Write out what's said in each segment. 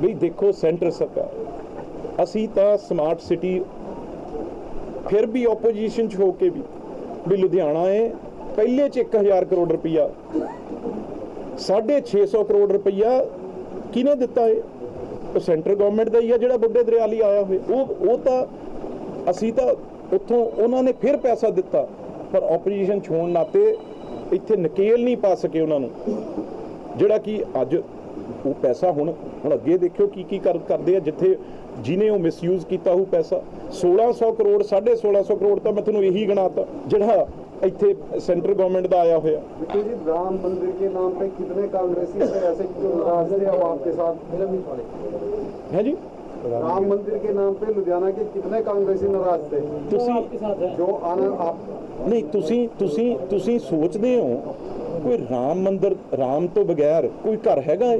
ਵੀ ਦੇਖੋ ਸੈਂਟਰ ਸਰਕਾਰ, ਅਸੀਂ ਤਾਂ ਸਮਾਰਟ ਸਿਟੀ ਫਿਰ ਵੀ ਆਪੋਜੀਸ਼ਨ 'ਚ ਹੋ ਕੇ ਵੀ ਵੀ ਲੁਧਿਆਣਾ ਹੈ ਪਹਿਲੇ 'ਚ 1000 ਕਰੋੜ ਰੁਪਈਆ 650 ਕਰੋੜ ਰੁਪਈਆ ਕਿਹਨੇ ਦਿੱਤਾ ਹੈ ਉਹ ਸੈਂਟਰ ਗਵਰਨਮੈਂਟ ਦਾ ਹੀ ਆ ਜਿਹੜਾ ਬੁੱਢੇ ਦਰਿਆ ਲਈ ਆਇਆ ਹੋਇਆ। ਉਹ ਉਹ ਤਾਂ ਅਸੀਂ ਤਾਂ ਉੱਥੋਂ ਉਹਨਾਂ ਨੇ ਫਿਰ ਪੈਸਾ ਦਿੱਤਾ, ਪਰ ਆਪੋਜੀਸ਼ਨ ਛੋਣ ਨਾਤੇ ਇੱਥੇ ਨਕੇਲ ਨਹੀਂ ਪਾ ਸਕੇ ਉਹਨਾਂ ਨੂੰ। ਜਿਹੜਾ ਕਿ ਅੱਜ ਉਹ ਪੈਸਾ ਹੁਣ ਹੁਣ ਅੱਗੇ ਦੇਖਿਓ ਕੀ ਕੀ ਕਰ ਕਰਦੇ ਆ ਜਿੱਥੇ ਜਿਨੇ ਉਹ ਮਿਸਯੂਜ਼ ਕੀਤਾ ਉਹ ਪੈਸਾ 1600 ਕਰੋੜ 1650 ਕਰੋੜ ਤਾਂ ਮੈਂ ਤੁਹਾਨੂੰ ਇਹੀ ਗਿਣਾਤਾ ਜਿਹੜਾ ਇੱਥੇ ਸੈਂਟਰ ਗਵਰਨਮੈਂਟ ਦਾ ਆਇਆ ਹੋਇਆ देखिए जी राम मंदिर के नाम पे कितने कांग्रेसी थे ऐसे जो नाराज थे अब आपके साथ ਹੈ ਜੀ राम मंदिर के नाम पे लुधियाना के कितने कांग्रेसी नाराज थे ਤੁਸੀਂ जो आना आप ਨਹੀਂ ਤੁਸੀਂ ਤੁਸੀਂ ਤੁਸੀਂ ਸੋਚਦੇ ਹੋ ਕੋਈ ਰਾਮ ਮੰਦਿਰ ਰਾਮ ਤੋਂ ਬਗੈਰ ਕੋਈ ਘਰ ਹੈਗਾ ਹੈ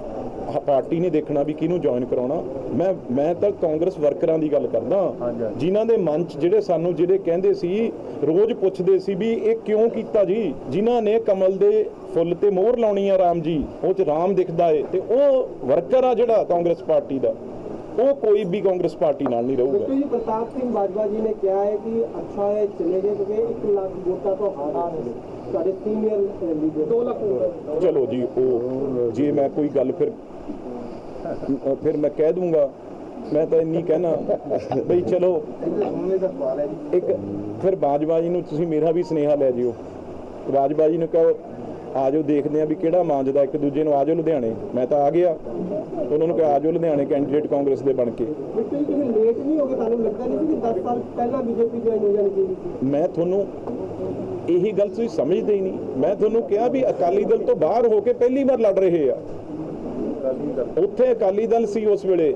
ਪਾਰਟੀ ਨੇ ਦੇਖਣਾ ਵੀ ਕਿਹਨੂੰ ਜੁਆਇਨ ਕਰਾਉਣਾ। ਮੈਂ ਮੈਂ ਤਾਂ ਕਾਂਗਰਸ ਵਰਕਰਾਂ ਦੀ ਗੱਲ ਕਰਦਾ। ਜਿਨ੍ਹਾਂ ਦੇ ਮਨ 'ਚ ਜਿਹੜੇ ਸਾਨੂੰ ਜਿਹੜੇ ਕਹਿੰਦੇ ਸੀ ਰੋਜ਼ ਪੁੱਛਦੇ ਸੀ ਵੀ ਇਹ ਕਿਉਂ ਕੀਤਾ ਜੀ? ਜਿਨ੍ਹਾਂ ਨੇ ਕਮਲ ਦੇ ਫੁੱਲ ਤੇ ਮੋਹਰ ਲਾਉਣੀ ਆ ਰਾਮ ਜੀ ਉਹ 'ਚ ਰਾਮ ਦਿਖਦਾ ਏ। ਤੇ ਉਹ ਵਰਕਰ ਆ ਜਿਹੜਾ ਕਾਂਗਰਸ ਪਾਰਟੀ ਦਾ। ਉਹ ਕੋਈ ਵੀ ਕਾਂਗਰਸ ਪਾਰਟੀ ਨਾਲ ਨਹੀਂ ਰਹੂਗਾ। ਜੀ ਪ੍ਰਤਾਪ ਸਿੰਘ ਬਾਜਵਾ ਜੀ ਨੇ ਕਿਹਾ ਹੈ ਕਿ ਅੱਛਾ ਹੈ ਚਲੇ ਗਏ ਕਿਉਂਕਿ 1 ਲੱਖ ਵੋਟਾਂ ਤੋਂ ਹਾਰਾ ਹੈ ਤੁਹਾਡੇ ਸੀਨੀਅਰ ਚਲੋ ਜੀ ਉਹ ਜੇ ਮੈਂ ਕੋਈ ਗੱਲ ਫਿਰ ਫਿਰ ਮੈਂ ਕਹਿ ਦੂੰਗਾ। ਮੈਂ ਤਾਂ ਇੰਨੀ ਕਹਿਣਾ। ਬਈ ਚਲੋ ਇੱਕ ਫਿਰ ਬਾਜਵਾ ਨੂੰ ਤੁਸੀਂ ਮੇਰਾ ਵੀ ਸਨੇਹਾ ਲੈ ਜਿਓ। ਬਾਜਵਾ ਨੂੰ ਕਹੋ ਆਜੋ ਦੇਖਦੇ ਆ ਵੀ ਕਿਹੜਾ ਮਾਂਜਦਾ ਇੱਕ ਦੂਜੇ ਨੂੰ ਆ ਜਾਓ ਲੁਧਿਆਣੇ। ਮੈਂ ਤਾਂ ਆ ਗਿਆ। ਉਹਨਾਂ ਨੂੰ ਕਿਹਾ ਜਾਓ ਲੁਧਿਆਣੇ ਕੈਂਡੀਡੇਟ ਕਾਂਗਰਸ ਦੇ ਬਣ ਕੇ। ਮੈਂ ਤੁਹਾਨੂੰ ਇਹੀ ਗੱਲ ਤੁਸੀਂ ਸਮਝਦੇ ਹੀ ਨਹੀਂ। ਮੈਂ ਤੁਹਾਨੂੰ ਕਿਹਾ ਵੀ ਅਕਾਲੀ ਦਲ ਤੋਂ ਬਾਹਰ ਹੋ ਕੇ ਪਹਿਲੀ ਵਾਰ ਲੜ ਰਹੇ ਆ। ਉੱਥੇ ਅਕਾਲੀ ਦਲ ਸੀ ਉਸ ਵੇਲੇ।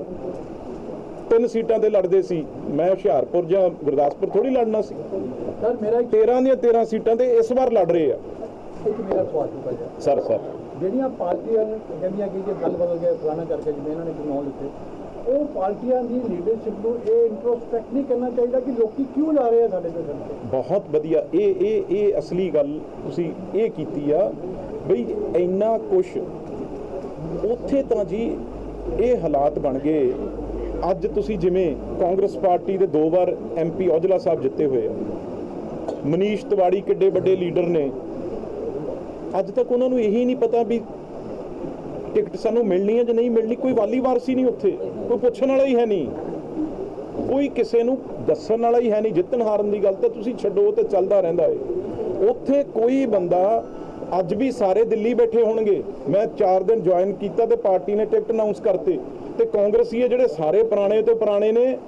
ਤਿੰਨ ਸੀਟਾਂ ਤੇ ਲੜਦੇ ਸੀ। ਮੈਂ ਹੁਸ਼ਿਆਰਪੁਰ ਜਾਂ ਗੁਰਦਾਸਪੁਰ ਥੋੜੀ ਲੜਨਾ ਸੀ। ਸਰ ਮੇਰਾ ਇੱਕ 13 ਦੀਆਂ 13 ਸੀਟਾਂ ਤੇ ਇਸ ਵਾਰ ਲੜ ਰਹੇ ਆ। ਇੱਕ ਮੇਰਾ ਸਵਾਲ ਸੀ ਭਾਜੀ ਸਰ ਸਰ। ਜਿਹੜੀਆਂ ਪਾਰਟੀਆਂ ਕਹਿੰਦੀਆਂ ਕਿ ਜੇ ਗੱਲ ਬਦਲ ਗਿਆ ਫਲਾਣਾ ਕਰਕੇ ਜਿਵੇਂ ਇਹਨਾਂ ਨੇ ਚੁਣਾव ਲਿੱਤੇ ਉਹ ਪਾਰਟੀਆਂ ਦੀ ਲੀਡਰਸ਼ਿਪ ਨੂੰ ਇਹ ਇੰਟਰੋਸਪੈਕਟ ਨਹੀਂ ਕਰਨਾ ਚਾਹੀਦਾ ਕਿ ਲੋਕੀ ਕਿਉਂ ਜਾ ਰਹੇ ਆ ਸਾਡੇ ਤੇ ਬਹੁਤ ਵਧੀਆ। ਇਹ ਇਹ ਇਹ ਅਸਲੀ ਗੱਲ ਤੁਸੀਂ ਇਹ ਕੀਤੀ ਆ ਬਈ ਇੰਨਾ ਕੁਛ ਉੱਥੇ ਤਾਂ ਜੀ ਇਹ ਹਾਲਾਤ ਬਣ ਗਏ। ਅੱਜ ਤੁਸੀਂ ਜਿਵੇਂ ਕਾਂਗਰਸ ਪਾਰਟੀ ਦੇ ਦੋ ਵਾਰ ਐਮਪੀ ਔਜਲਾ ਸਾਹਿਬ ਜਿੱਤੇ ਹੋਏ ਆ। ਮਨੀਸ਼ ਤਿਵਾੜੀ ਕਿੱਡੇ ਵੱਡੇ ਲੀਡਰ ਨੇ। ਅੱਜ ਤੱਕ ਉਹਨਾਂ ਨੂੰ ਇਹੀ ਨਹੀਂ ਪਤਾ ਵੀ ਟਿਕਟ ਸਾਨੂੰ ਮਿਲਣੀ ਹੈ ਜਾਂ ਨਹੀਂ ਮਿਲਣੀ, ਕੋਈ ਵਾਲੀ ਵਾਰਸੀ ਨਹੀਂ ਉੱਥੇ, ਕੋਈ ਪੁੱਛਣ ਵਾਲਾ ਹੀ ਹੈ ਨਹੀਂ। ਕੋਈ ਕਿਸੇ ਨੂੰ ਦੱਸਣ ਵਾਲਾ ਹੀ ਹੈ ਨਹੀਂ, ਜਿੱਤਣ ਹਾਰਨ ਦੀ ਗੱਲ ਤਾਂ ਤੁਸੀਂ ਛੱਡੋ, ਉਹ ਤੇ ਚੱਲਦਾ ਰਹਿੰਦਾ ਏ। ਉੱਥੇ ਕੋਈ ਬੰਦਾ ਅੱਜ ਵੀ ਸਾਰੇ ਦਿੱਲੀ ਬੈਠੇ ਹੋਣਗੇ। ਮੈਂ 4 ਦਿਨ ਜੁਆਇਨ ਕੀਤਾ ਤੇ ਪਾਰਟੀ ਨੇ ਟਿਕਟ ਅਨਾਉਂਸ ਕਰਤੇ ਤੇ ਕਾਂਗਰਸੀ ਜਿਹੜੇ ਸਾਰੇ ਪੁਰਾਣੇ ਤੋਂ ਪੁਰਾਣੇ ਨੇ,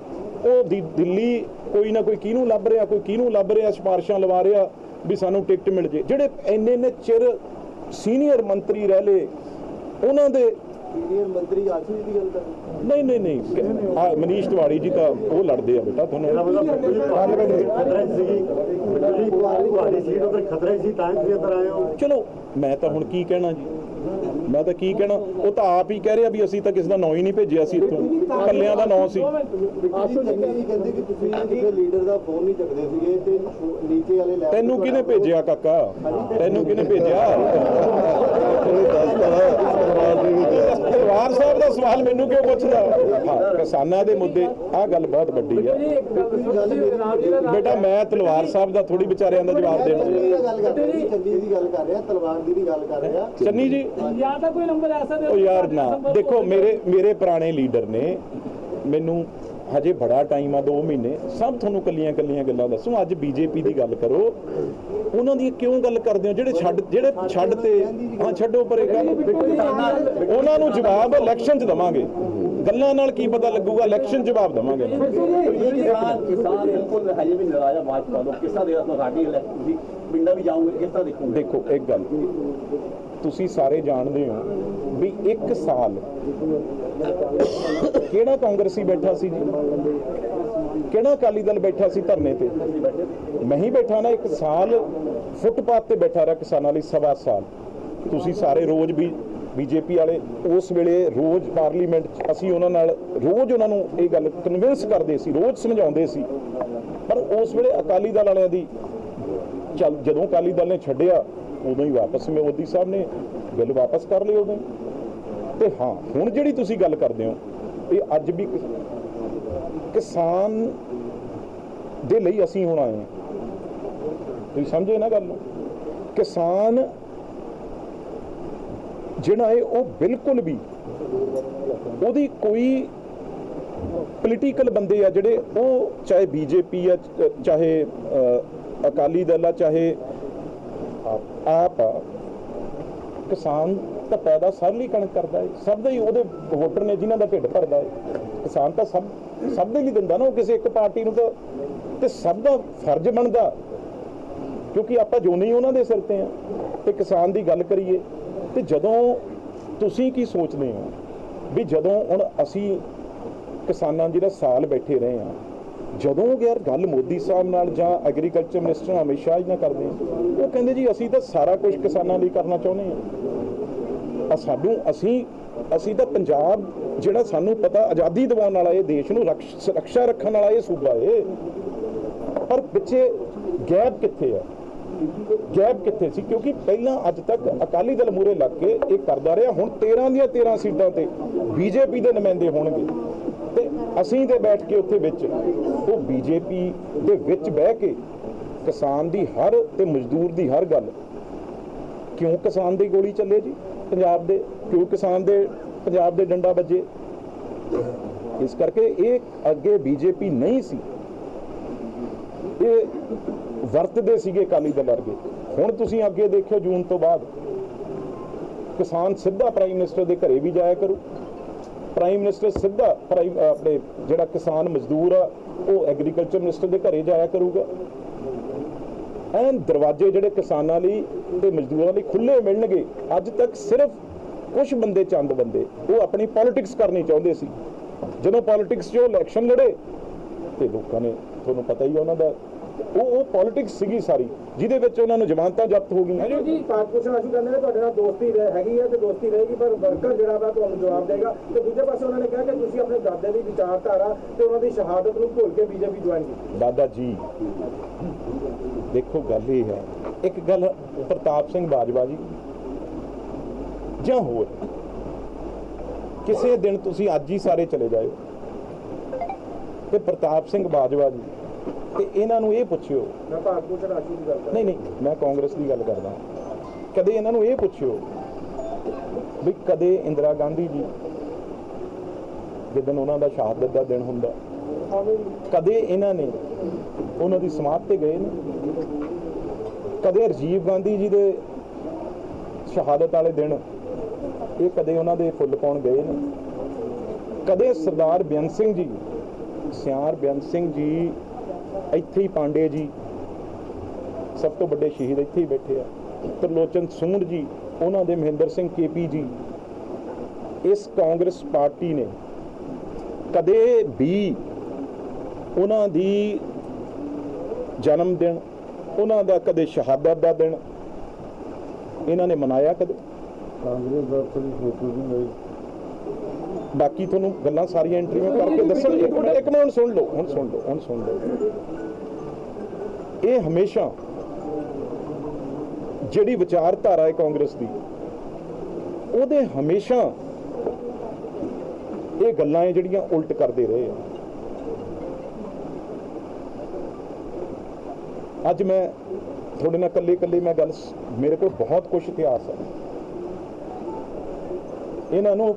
ਉਹ ਦਿ- ਦਿੱਲੀ ਕੋਈ ਨਾ ਕੋਈ ਕਿਹਨੂੰ ਲੱਭ ਰਿਹਾ, ਕੋਈ ਕਿਹਨੂੰ ਲੱਭ ਰਿਹਾ, ਸਿਫਾਰਿਸ਼ਾਂ ਲਵਾ ਰਿਹਾ ਵੀ ਸਾਨੂੰ ਟਿਕਟ ਮਿਲ ਜੇ। ਜਿਹੜੇ ਇੰਨੇ ਨੇ ਚਿਰ ਸੀਨੀਅਰ ਮੰਤਰੀ ਰਹਿ ਲਏ ਉਹਨਾਂ ਦੇ ਸੀਨੀਅਰ ਮੰਤਰੀ ਆਸ਼ੂ ਦੀ ਗੱਲ ਕਰ ਨਹੀਂ ਨਹੀਂ ਨਹੀਂ। ਆ ਮਨੀਸ਼ ਤਿਵਾੜੀ ਜੀ ਤਾਂ ਉਹ ਲੜਦੇ ਆ ਬੇਟਾ ਤੁਹਾਨੂੰ। ਖਤਰਾ ਸੀਗੀ ਤੁਹਾਡੀ ਸੀਟ ਉਧਰ ਖਤਰਾ ਸੀ ਤਾਂ ਤੁਸੀਂ ਇੱਧਰ ਆਏ ਹੋ। ਚਲੋ ਮੈਂ ਤਾਂ ਹੁਣ ਕੀ ਕਹਿਣਾ ਜੀ? ਮੈਂ ਤਾਂ ਕੀ ਕਹਿਣਾ? ਉਹ ਤਾਂ ਆਪ ਹੀ ਕਹਿ ਰਿਹਾ ਵੀ ਅਸੀਂ ਤਾਂ ਕਿਸੇ ਦਾ ਨਾਂ ਹੀ ਨਹੀਂ ਭੇਜਿਆ ਸੀ ਇੱਥੋਂ। ਕੱਲਿਆਂ ਦਾ ਨਾਂ ਸੀ। ਆਸ਼ੂ ਜੀ ਕਹਿੰਦੇ ਕਿ ਤੁਸੀਂ ਕਿਸੇ ਲੀਡਰ ਦਾ ਫੋਨ ਨਹੀਂ ਚੱਕਦੇ ਸੀਗੇ ਤੇ ਨੀਚੇ ਵਾਲੇ ਲੈਵਲ ਤੈਨੂੰ ਕਿਹਨੇ ਭੇਜਿਆ ਕਾਕਾ? ਤੈਨੂੰ ਕਿਹਨੇ ਭੇਜਿਆ? ਪਰਿਵਾਰ ਸਾਹਿਬ ਦਾ ਸਵਾਲ ਮੈਨੂੰ ਕਿਉਂ ਪੁੱਛਦਾ? ਹਾਂ ਕਿਸਾਨਾਂ ਦੇ ਮੁੱਦੇ ਆਹ ਗੱਲ ਬਹੁਤ ਵੱਡੀ ਆ। ਬੇਟਾ ਮੈਂ ਤਲਵਾਰ ਸਾਹਿਬ ਦਾ ਥੋੜੀ ਵਿਚਾਰਿਆਂ ਦਾ ਜਵਾਬ ਦੇਣਾ ਚੰਦੀ ਦੀ ਗੱਲ ਕਰ ਰਿਹਾ ਤਲਵਾਰ ਦੀ ਵੀ ਗੱਲ ਕਰ ਰਿਹਾ। ਚੰਨੀ ਜੀ? ਜਾਂ ਤਾਂ ਕੋਈ ਨੰਬਰ ਐਸਾ ਦੇ ਉਹ ਯਾਰ ਨਾ ਦੇਖੋ ਮੇਰੇ ਮੇਰੇ ਪੁਰਾਣੇ ਲੀਡਰ ਨੇ ਮੈਨੂੰ ਹਜੇ ਬੜਾ ਟਾਈਮ ਆ 2 ਮਹੀਨੇ। ਸਭ ਤੁਹਾਨੂੰ ਕੱਲੀਆਂ ਕੱਲੀਆਂ ਗੱਲਾਂ ਦੱਸੂ। ਅੱਜ ਬੀਜੇਪੀ ਦੀ ਗੱਲ ਕਰੋ। ਉਹਨਾਂ ਦੀ ਕਿਉਂ ਗੱਲ ਕਰਦੇ ਹੋ? ਜਿਹੜੇ ਛੱਡ ਜਿਹੜੇ ਛੱਡ ਤੇ ਹਾਂ ਛੱਡੋ ਪਰੇ ਗੱਲ ਉਹਨਾਂ ਨੂੰ ਜਵਾਬ ਇਲੈਕਸ਼ਨ 'ਚ ਦਵਾਂਗੇ। ਗੱਲਾਂ ਨਾਲ ਕੀ ਪਤਾ ਲੱਗੂਗਾ? ਇਲੈਕਸ਼ਨ ਜਵਾਬ ਦਵਾਂਗੇ ਕਿਸਾਨ ਕਿਸਾਨ ਬਿਲਕੁਲ ਹਜੇ ਵੀ ਨਾਰਾਜ਼ ਆ ਭਾਜਪਾ ਤੋਂ ਕਿਸ ਤਰ੍ਹਾਂ ਦੇ ਸਾਡੀ ਤੁਸੀਂ ਪਿੰਡਾਂ ਵੀ ਜਾਓਗੇ ਕਿਸ ਤਰ੍ਹਾਂ ਦੇਖੋਗੇ? ਦੇਖੋ ਇੱਕ ਗੱਲ। ਤੁਸੀਂ ਸਾਰੇ ਜਾਣਦੇ ਹੋ ਵੀ ਇੱਕ ਸਾਲ ਕਿਹੜਾ ਕਾਂਗਰਸੀ ਬੈਠਾ ਸੀ ਜੀ? ਕਿਹੜਾ ਅਕਾਲੀ ਦਲ ਬੈਠਾ ਸੀ ਧਰਨੇ ਤੇ? ਮੈਂ ਹੀ ਬੈਠਾ ਨਾ, ਇੱਕ ਸਾਲ ਫੁੱਟਪਾਥ ਤੇ ਬੈਠਾ ਰਿਹਾ ਕਿਸਾਨਾਂ ਲਈ ਸਵਾ ਸਾਲ। ਤੁਸੀਂ ਸਾਰੇ ਰੋਜ਼ ਵੀ ਬੀਜੇਪੀ ਵਾਲੇ ਉਸ ਵੇਲੇ ਰੋਜ਼ ਪਾਰਲੀਮੈਂਟ 'ਚ ਅਸੀਂ ਉਹਨਾਂ ਨਾਲ ਰੋਜ਼ ਉਹਨਾਂ ਨੂੰ ਇਹ ਗੱਲ ਕਨਵਿੰਸ ਕਰਦੇ ਸੀ, ਰੋਜ਼ ਸਮਝਾਉਂਦੇ ਸੀ। ਪਰ ਉਸ ਵੇਲੇ ਅਕਾਲੀ ਦਲ ਵਾਲਿਆਂ ਦੀ ਚੱਲ ਜਦੋਂ ਅਕਾਲੀ ਦਲ ਨੇ ਛੱਡਿਆ ਉਦੋਂ ਹੀ ਵਾਪਸ ਮੋਦੀ ਸਾਹਿਬ ਨੇ ਬਿੱਲ ਵਾਪਸ ਕਰ ਲਏ ਉਦੋਂ ਤੇ ਹਾਂ, ਹੁਣ ਜਿਹੜੀ ਤੁਸੀਂ ਗੱਲ ਕਰਦੇ ਹੋ, ਇਹ ਅੱਜ ਵੀ ਕਿਸਾਨ ਦੇ ਲਈ ਅਸੀਂ ਹੁਣ ਆਏ ਹਾਂ। ਤੁਸੀਂ ਸਮਝੇ ਨਾ ਗੱਲ ਨੂੰ? ਕਿਸਾਨ ਜਿਹੜਾ ਹੈ, ਉਹ ਬਿਲਕੁਲ ਵੀ ਉਹਦੀ ਕੋਈ ਪੋਲੀਟੀਕਲ ਬੰਦੇ ਆ ਜਿਹੜੇ ਉਹ ਚਾਹੇ ਬੀਜੇਪੀ ਆ, ਚਾਹੇ ਅਕਾਲੀ ਦਲ ਆ, ਚਾਹੇ ਆਪ ਕਿਸਾਨ ਤਾਂ ਪੈਦਾ ਸਭ ਲਈ ਕਣਕ ਕਰਦਾ ਹੈ ਸਭ ਦਾ ਹੀ ਉਹਦੇ ਵੋਟਰ ਨੇ ਜਿਨ੍ਹਾਂ ਦਾ ਢਿੱਡ ਭਰਦਾ ਹੈ ਕਿਸਾਨ ਤਾਂ ਸਭ ਸਭ ਦੇ ਲਈ ਦਿੰਦਾ ਨਾ, ਉਹ ਕਿਸੇ ਇੱਕ ਪਾਰਟੀ ਨੂੰ ਤਾਂ। ਤੇ ਸਭ ਦਾ ਫਰਜ਼ ਬਣਦਾ, ਕਿਉਂਕਿ ਆਪਾਂ ਜੋ ਨਹੀਂ ਉਹਨਾਂ ਦੇ ਸਿਰ ਤੇ ਆ। ਤੇ ਕਿਸਾਨ ਦੀ ਗੱਲ ਕਰੀਏ, ਤੇ ਜਦੋਂ ਤੁਸੀਂ ਕੀ ਸੋਚਦੇ ਹੋ? ਵੀ ਜਦੋਂ ਹੁਣ ਅਸੀਂ ਕਿਸਾਨਾਂ ਜਿਹੜਾ ਸਾਲ ਬੈਠੇ ਰਹੇ ਆ ਜਦੋਂ ਯਾਰ ਗੱਲ ਮੋਦੀ ਸਾਹਿਬ ਨਾਲ ਜਾਂ ਐਗਰੀਕਲਚਰ ਮਿਨਿਸਟਰ ਅਮਿਤ ਸ਼ਾਹ ਜੀ ਨਾਲ ਕਰਦੇ ਆ, ਉਹ ਕਹਿੰਦੇ ਜੀ ਅਸੀਂ ਤਾਂ ਸਾਰਾ ਕੁਝ ਕਿਸਾਨਾਂ ਲਈ ਕਰਨਾ ਚਾਹੁੰਦੇ ਆ। ਆ ਸਾਨੂੰ, ਅਸੀਂ ਅਸੀਂ ਤਾਂ ਪੰਜਾਬ ਜਿਹੜਾ ਸਾਨੂੰ ਪਤਾ ਆਜ਼ਾਦੀ ਦਿਵਾਉਣ ਵਾਲਾ ਇਹ ਦੇਸ਼ ਨੂੰ ਰਕਸ਼- ਸੁਰੱਖਿਆ ਰੱਖਣ ਵਾਲਾ ਇਹ ਸੂਬਾ ਏ। ਪਰ ਪਿੱਛੇ ਗੈਪ ਕਿੱਥੇ ਆ? ਗੈਪ ਕਿੱਥੇ ਸੀ? ਕਿਉਂਕਿ ਪਹਿਲਾਂ ਅੱਜ ਤੱਕ ਅਕਾਲੀ ਦਲ ਮੂਰੇ ਲੱਗ ਕੇ ਇਹ ਕਰਦਾ ਰਿਹਾ, ਹੁਣ 13 ਦੀਆਂ 13 ਸੀਟਾਂ ਤੇ ਬੀਜੇਪੀ ਦੇ ਨੁਮਾਇੰਦੇ ਹੋਣਗੇ। ਤੇ ਅਸੀਂ ਤੇ ਬੈਠ ਕੇ ਉੱਥੇ ਵਿੱਚ, ਉਹ ਬੀਜੇਪੀ ਦੇ ਵਿੱਚ ਬਹਿ ਕੇ ਕਿਸਾਨ ਦੀ ਹਰ ਤੇ ਮਜ਼ਦੂਰ ਦੀ ਹਰ ਗੱਲ। ਕਿਉਂ ਕਿਸਾਨ ਦੀ ਗੋਲੀ ਚੱਲੇ ਜੀ ਪੰਜਾਬ ਦੇ? ਕਿਉਂ ਕਿਸਾਨ ਦੇ ਪੰਜਾਬ ਦੇ ਡੰਡਾ ਵੱਜੇ? ਇਸ ਕਰਕੇ ਇਹ ਅੱਗੇ ਬੀਜੇਪੀ ਨਹੀਂ ਸੀ। ਇਹ ਵਰਤਦੇ ਸੀਗੇ ਅਕਾਲੀ ਦਲ ਵਰਗੇ। ਹੁਣ ਤੁਸੀਂ ਅੱਗੇ ਦੇਖਿਓ ਜੂਨ ਤੋਂ ਬਾਅਦ, ਕਿਸਾਨ ਸਿੱਧਾ ਪ੍ਰਾਈਮ ਮਿਨਿਸਟਰ ਦੇ ਘਰੇ ਵੀ ਜਾਇਆ ਕਰੂ। ਪ੍ਰਾਈਮ ਮਿਨਿਸਟਰ ਸਿੱਧਾ ਪ੍ਰਾਈਮ ਆਪਣੇ ਜਿਹੜਾ ਕਿਸਾਨ ਮਜ਼ਦੂਰ ਆ, ਉਹ ਐਗਰੀਕਲਚਰ ਮਿਨਿਸਟਰ ਦੇ ਘਰੇ ਜਾਇਆ ਕਰੂਗਾ। ਐਨ ਦਰਵਾਜ਼ੇ ਜਿਹੜੇ ਕਿਸਾਨਾਂ ਲਈ ਤੇ ਮਜ਼ਦੂਰਾਂ ਲਈ ਖੁੱਲੇ ਮਿਲਣਗੇ। ਅੱਜ ਤੱਕ ਸਿਰਫ ਕੁਝ ਬੰਦੇ ਚੰਦ ਬੰਦੇ, ਉਹ ਆਪਣੀ ਪੋਲਿਟਿਕਸ ਕਰਨੀ ਚਾਹੁੰਦੇ ਸੀ। ਜਦੋਂ ਪੋਲਿਟਿਕਸ 'ਚ ਉਹ ਇਲੈਕਸ਼ਨ ਲੜੇ, ਤੇ ਲੋਕਾਂ ਨੇ, ਤੁਹਾਨੂੰ ਪਤਾ ਹੀ ਆ ਉਹਨਾਂ ਦਾ ਉਹ ਉਹ ਪੋਲਿਟਿਕਸ ਸੀਗੀ ਸਾਰੀ ਜਿਹਦੇ ਵਿੱਚ ਉਹਨਾਂ ਨੂੰ ਜ਼ਮਾਨਤਾਂ ਜ਼ਬਤ ਹੋ ਗਈਆਂ। ਜੀ ਕਹਿੰਦੇ ਨੇ ਤੁਹਾਡੇ ਨਾਲ ਦੋਸਤੀ ਰਹਿ- ਹੈਗੀ ਹੈ ਤੇ ਦੋਸਤੀ ਰਹੇਗੀ ਪਰ ਵਰਕਰ ਜਿਹੜਾ ਵਾ ਤੁਹਾਨੂੰ ਜਵਾਬ ਦੇਗਾ। ਤੇ ਦੂਜੇ ਪਾਸੇ ਉਹਨਾਂ ਨੇ ਕਿਹਾ ਕਿ ਤੁਸੀਂ ਆਪਣੇ ਦਾਦੇ ਦੀ ਵਿਚਾਰਧਾਰਾ ਤੇ ਉਹਨਾਂ ਦੀ ਸ਼ਹਾਦਤ ਨੂੰ ਭੁੱਲ ਕੇ ਬੀਜੇਪੀ ਜੁਆਇਨ ਕੀਤੀ। ਦਾਦਾ ਜੀ ਦੇਖੋ ਗੱਲ ਇਹ ਹੈ ਇੱਕ ਗੱਲ ਪ੍ਰਤਾਪ ਸਿੰਘ ਬਾਜਵਾ ਜੀ ਜਾਂ ਹੋਰ ਕਿਸੇ ਦਿਨ ਤੁਸੀਂ ਅੱਜ ਹੀ ਸਾਰੇ ਚਲੇ ਜਾਇਓ। ਤੇ ਪ੍ਰਤਾਪ ਸਿੰਘ ਬਾਜਵਾ ਜੀ ਤੇ ਇਹਨਾਂ ਨੂੰ ਇਹ ਪੁੱਛਿਓ। ਮੈਂ ਪਾਕ ਪੁੱਛਣ ਆਸ਼ੂ ਦੀ ਗੱਲ ਕਰ ਨਹੀਂ ਨਹੀਂ ਮੈਂ ਕਾਂਗਰਸ ਦੀ ਗੱਲ ਕਰਦਾ। ਕਦੇ ਇਹਨਾਂ ਨੂੰ ਇਹ ਪੁੱਛਿਓ ਵੀ ਕਦੇ ਇੰਦਰਾ ਗਾਂਧੀ ਜੀ ਜਦੋਂ ਉਹਨਾਂ ਦਾ ਸ਼ਹਾਦਤ ਦਾ ਦਿਨ ਹੁੰਦਾ ਕਦੇ ਇਹਨਾਂ ਨੇ ਉਹਨਾਂ ਦੀ ਸਮਾਧ ਤੇ ਗਏ ਨੇ? ਕਦੇ ਰਾਜੀਵ ਗਾਂਧੀ ਜੀ ਦੇ ਸ਼ਹਾਦਤ ਵਾਲੇ ਦਿਨ ਇਹ ਕਦੇ ਉਹਨਾਂ ਦੇ ਫੁੱਲ ਪਾਉਣ ਗਏ ਨੇ? ਕਦੇ ਸਰਦਾਰ ਬੇਅੰਤ ਸਿੰਘ ਜੀ ਸਿਆਰ ਬੇਅੰਤ ਸਿੰਘ ਜੀ ਇੱਥੇ ਹੀ ਪਾਂਡੇ ਜੀ ਸਭ ਤੋਂ ਵੱਡੇ ਸ਼ਹੀਦ ਇੱਥੇ ਹੀ ਬੈਠੇ ਆ। ਤਰਲੋਚਨ ਸੂੰਡ ਜੀ, ਉਹਨਾਂ ਦੇ ਮਹਿੰਦਰ ਸਿੰਘ ਕੇਪੀ ਜੀ, ਇਸ ਕਾਂਗਰਸ ਪਾਰਟੀ ਨੇ ਕਦੇ ਵੀ ਉਹਨਾਂ ਦੀ ਜਨਮ ਦਿਨ, ਉਹਨਾਂ ਦਾ ਕਦੇ ਸ਼ਹਾਦਤ ਦਾ ਦਿਨ, ਇਹਨਾਂ ਨੇ ਮਨਾਇਆ ਕਦੇ? ਕਾਂਗਰਸ ਦਾ ਕੋਈ ਫੋਟੋ ਨਹੀਂ ਲਈ ਬਾਕੀ ਤੁਹਾਨੂੰ ਗੱਲਾਂ ਸਾਰੀਆਂ ਇੰਟਰਵਿਊ ਕਰਕੇ ਦੱਸਣ ਇੱਕ ਮਿੰਟ ਇੱਕ ਮਿੰਟ ਸੁਣ ਲਓ, ਹੁਣ ਸੁਣ ਲਓ, ਹੁਣ ਸੁਣ ਲਓ। ਇਹ ਹਮੇਸ਼ਾ ਜਿਹੜੀ ਵਿਚਾਰਧਾਰਾ ਹੈ ਕਾਂਗਰਸ ਦੀ, ਉਹਦੇ ਹਮੇਸ਼ਾ ਇਹ ਗੱਲਾਂ ਹੈ ਜਿਹੜੀਆਂ ਉਲਟ ਕਰਦੇ ਰਹੇ ਆ। ਅੱਜ ਮੈਂ ਤੁਹਾਡੇ ਨਾਲ ਇਕੱਲੇ ਇਕੱਲੇ ਮੈਂ ਗੱਲ ਮੇਰੇ ਕੋਲ ਬਹੁਤ ਕੁਝ ਇਤਿਹਾਸ ਹੈ ਇਹਨਾਂ ਨੂੰ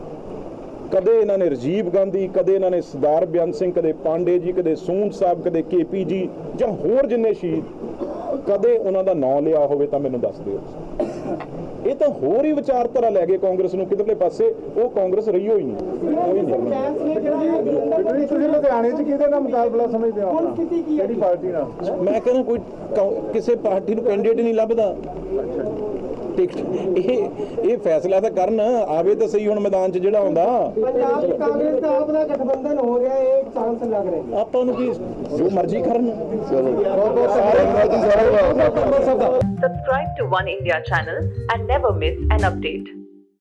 ਕਦੇ ਇਹਨਾਂ ਨੇ ਰਾਜੀਵ ਗਾਂਧੀ ਕਦੇ ਇਹਨਾਂ ਨੇ ਸਰਦਾਰ ਬਿਆਨ ਸਿੰਘ ਕਦੇ ਪਾਂਡੇ ਜੀ ਕਦੇ ਸੂੰਦ ਸਾਹਿਬ ਕਦੇ ਕੇਪੀ ਜੀ ਜਾਂ ਹੋਰ ਜਿੰਨੇ ਸ਼ਹੀਦ ਕਦੇ ਉਹਨਾਂ ਦਾ ਨਾਂ ਲਿਆ ਹੋਵੇ ਤਾਂ ਮੈਨੂੰ ਦੱਸ ਦਿਓ। ਇਹ ਤਾਂ ਹੋਰ ਹੀ ਵਿਚਾਰਧਾਰਾ ਲੈ ਗਏ ਕਾਂਗਰਸ ਨੂੰ ਕਿਧਰਲੇ ਪਾਸੇ ਉਹ ਕਾਂਗਰਸ ਰਹੀ ਹੋਈ ਨਹੀਂ। ਕੋਈ ਨਹੀਂ। ਤੁਸੀਂ ਲੁਧਿਆਣੇ 'ਚ ਕਿਹਦੇ ਨਾਲ ਮੁਕਾਬਲਾ ਸਮਝਦੇ ਹੋ ਕਿਹੜੀ ਪਾਰਟੀ ਨਾਲ? ਮੈਂ ਕਹਿੰਦਾ ਕੋਈ ਕਿਸੇ ਪਾਰਟੀ ਨੂੰ ਕੈਂਡੀਡੇਟ ਨਹੀਂ ਲੱਭਦਾ। ਟਿਕਟ ਇਹ ਇਹ ਫੈਸਲਾ ਤਾਂ ਕਰਨ ਆਵੇ ਤਾਂ ਸਹੀ ਹੁਣ ਮੈਦਾਨ 'ਚ ਜਿਹੜਾ ਹੁੰਦਾ। ਪੰਜਾਬ ਕਾਂਗਰਸ ਦਾ ਆਪਣਾ ਗਠਬੰਧਨ ਹੋ ਰਿਹਾ ਹੈ ਇੱਕ ਚਾਂਸ ਲੱਗ ਰਿਹਾ। ਆਪਾਂ ਨੂੰ ਕੀ ਜੋ ਮਰਜ਼ੀ ਕਰਨ। Subscribe to One India channel and never miss an update.